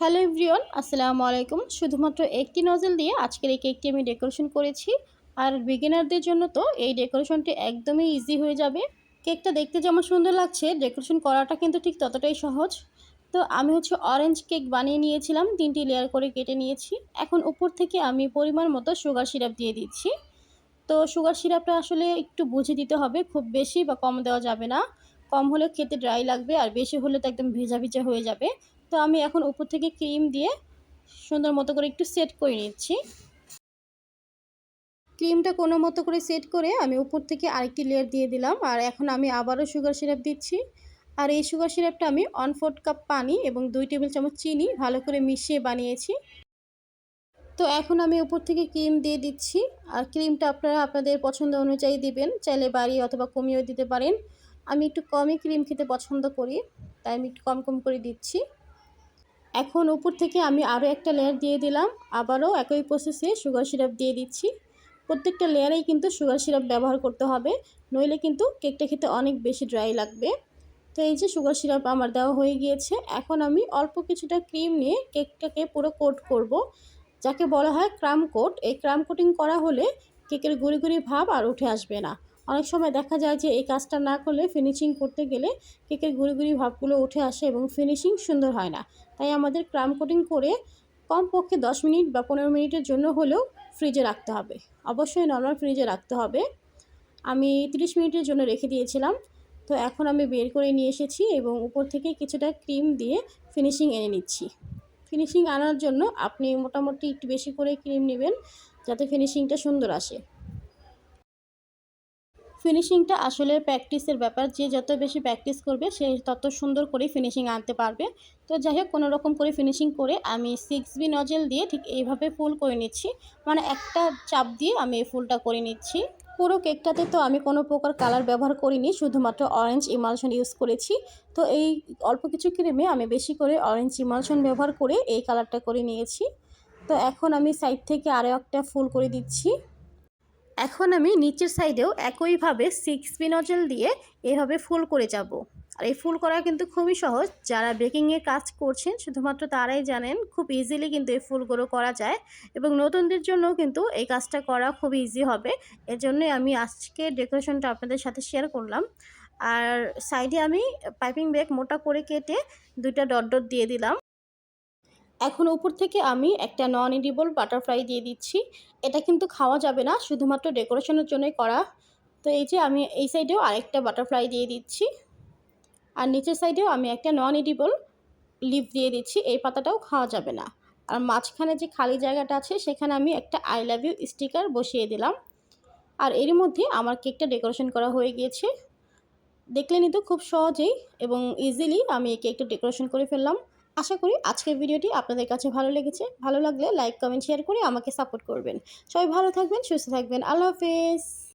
Hello everyone, আসসালামু আলাইকুম। শুধুমাত্র একটি নজল দিয়ে আজকের এই কেকটি আমি ডেকোরেশন করেছি। আর বিগিনারদের জন্য তো এই ডেকোরেশনটি একদমই ইজি হয়ে যাবে। কেকটা দেখতে যেমন সুন্দর লাগছে, ডেকোরেশন করাটা কিন্তু ঠিক ততটাই সহজ। তো আমি হচ্ছে অরেঞ্জ কেক বানিয়ে নিয়েছিলাম, তিনটি লেয়ার করে কেটে নিয়েছি। এখন উপর থেকে আমি পরিমাণ মতো সুগার সিরাপ দিয়ে দিচ্ছি। তো সুগার সিরাপটা আসলে একটু বুঝে দিতে হবে, খুব বেশি বা কম দেওয়া যাবে না। কম হলে খেতে ড্রাই লাগবে, আর বেশি হলে তো একদম ভেজা ভেজা হয়ে যাবে। তো আমি এখন উপর থেকে ক্রিম দিয়ে সুন্দর মতো করে একটু সেট করে নিচ্ছি। ক্রিমটা কোনো মতো করে সেট করে আমি উপর থেকে আরেকটি লেয়ার দিয়ে দিলাম। আর এখন আমি আবারও সুগার সিরাপ দিচ্ছি। আর এই সুগার সিরাপটা আমি ওয়ান ফোর্থ কাপ পানি এবং দুই টেবিল চামচ চিনি ভালো করে মিশিয়ে বানিয়েছি। তো এখন আমি উপর থেকে ক্রিম দিয়ে দিচ্ছি। আর ক্রিমটা আপনারা আপনাদের পছন্দ অনুযায়ী দিবেন, চাইলে বাড়িয়ে অথবা কমিয়েও দিতে পারেন। আমি একটু কমই ক্রিম খেতে পছন্দ করি, তাই আমি একটু কম কম করে দিচ্ছি। এখন উপর থেকে আমি আরও একটা লেয়ার দিয়ে দিলাম। আবারও একই প্রসেসে সুগার সিরাপ দিয়ে দিচ্ছি। প্রত্যেকটা লেয়ারেই কিন্তু সুগার সিরাপ ব্যবহার করতে হবে। নইলে কিন্তু কেকটা খেতে অনেক বেশি ড্রাই লাগবে। তো এই যে সুগার সিরাপ আমার দেওয়া হয়ে গিয়েছে। এখন আমি অল্প কিছুটা ক্রিম নিয়ে কেকটাকে পুরো কোট করব। যাকে বলা হয় ক্রাম কোট এই ক্রাম কোটিং করা হলে কেকের গুড়ি গুড়ি ভাব আর উঠে আসবে না। অনেক সময় দেখা যায় যে এই কাজটা না করলে ফিনিশিং করতে গেলে কেকের গুড়ি গুড়ি ভাবগুলো উঠে আসে এবং ফিনিশিং সুন্দর হয় না। তাই আমাদের ক্রাম কোটিং করে কমপক্ষে দশ মিনিট বা পনেরো মিনিটের জন্য হলেও ফ্রিজে রাখতে হবে। অবশ্যই নর্মাল ফ্রিজে রাখতে হবে। আমি 30 মিনিটের জন্য রেখে দিয়েছিলাম। তো এখন আমি বের করে নিয়ে এসেছি এবং উপর থেকে কিছুটা ক্রিম দিয়ে ফিনিশিং এনে নিচ্ছি। ফিনিশিং আনার জন্য আপনি মোটামুটি একটু বেশি করে ক্রিম নেবেন যাতে ফিনিশিংটা সুন্দর আসে। ফিনিশিংটা আসলে প্র্যাকটিসের ব্যাপার। যে যত বেশি প্র্যাকটিস করবে, সে তত সুন্দর করে ফিনিশিং আনতে পারবে। তো যাই হোক, কোনো রকম করে ফিনিশিং করে আমি সিক্স বি নজেল দিয়ে ঠিক এইভাবে ফুল করে নিচ্ছি। মানে একটা চাপ দিয়ে আমি এই ফুলটা করে নিচ্ছি। পুরো কেকটাতে তো আমি কোনো প্রকার কালার ব্যবহার করিনি, শুধুমাত্র অরেঞ্জ ইমালশন ইউজ করেছি। তো এই অল্প কিছু ক্রিমে আমি বেশি করে অরেঞ্জ ইমালশন ব্যবহার করে এই কালারটা করে নিয়েছি। তো এখন আমি সাইড থেকে আরও একটা ফুল করে দিচ্ছি। এখন আমি নিচের সাইডেও একইভাবে সিক্স নজেল দিয়ে এভাবে ফুল করে যাব। আর এই ফুল করা কিন্তু খুবই সহজ। যারা বেকিংয়ে কাজ করছেন, শুধুমাত্র তারাই জানেন খুব ইজিলি কিন্তু এই ফুলগুলো করা যায় এবং নতুনদের জন্য কিন্তু এই কাজটা করা খুব ইজি হবে। এর জন্যই আমি আজকে ডেকোরেশনটা আপনাদের সাথে শেয়ার করলাম। আর সাইডে আমি পাইপিং ব্যাগ মোটা করে কেটে দুইটা ডট ডট দিয়ে দিলাম। এখন উপর থেকে আমি একটা নন এডিবল বাটারফ্লাই দিয়ে দিচ্ছি। এটা কিন্তু খাওয়া যাবে না, শুধুমাত্র ডেকোরেশনের জন্যই করা। তো এই যে আমি এই সাইডেও আরেকটা বাটারফ্লাই দিয়ে দিচ্ছি। আর নিচের সাইডেও আমি একটা নন এডিবল লিভ দিয়ে দিচ্ছি, এই পাতাটাও খাওয়া যাবে না। আর মাঝখানে যে খালি জায়গাটা আছে, সেখানে আমি একটা আই লাভ ইউ স্টিকার বসিয়ে দিলাম। আর এরই মধ্যে আমার কেকটা ডেকোরেশন করা হয়ে গিয়েছে। দেখলেনই তো খুব সহজেই এবং ইজিলি আমি এই কেকটা ডেকোরেশন করে ফেললাম। আশা করি আজকের ভিডিওটি আপনাদের কাছে ভালো লেগেছে। ভালো লাগলে লাইক কমেন্ট শেয়ার করে আমাকে সাপোর্ট করবেন। সবাই ভালো থাকবেন, সুস্থ থাকবেন। আল্লাহ হাফেজ।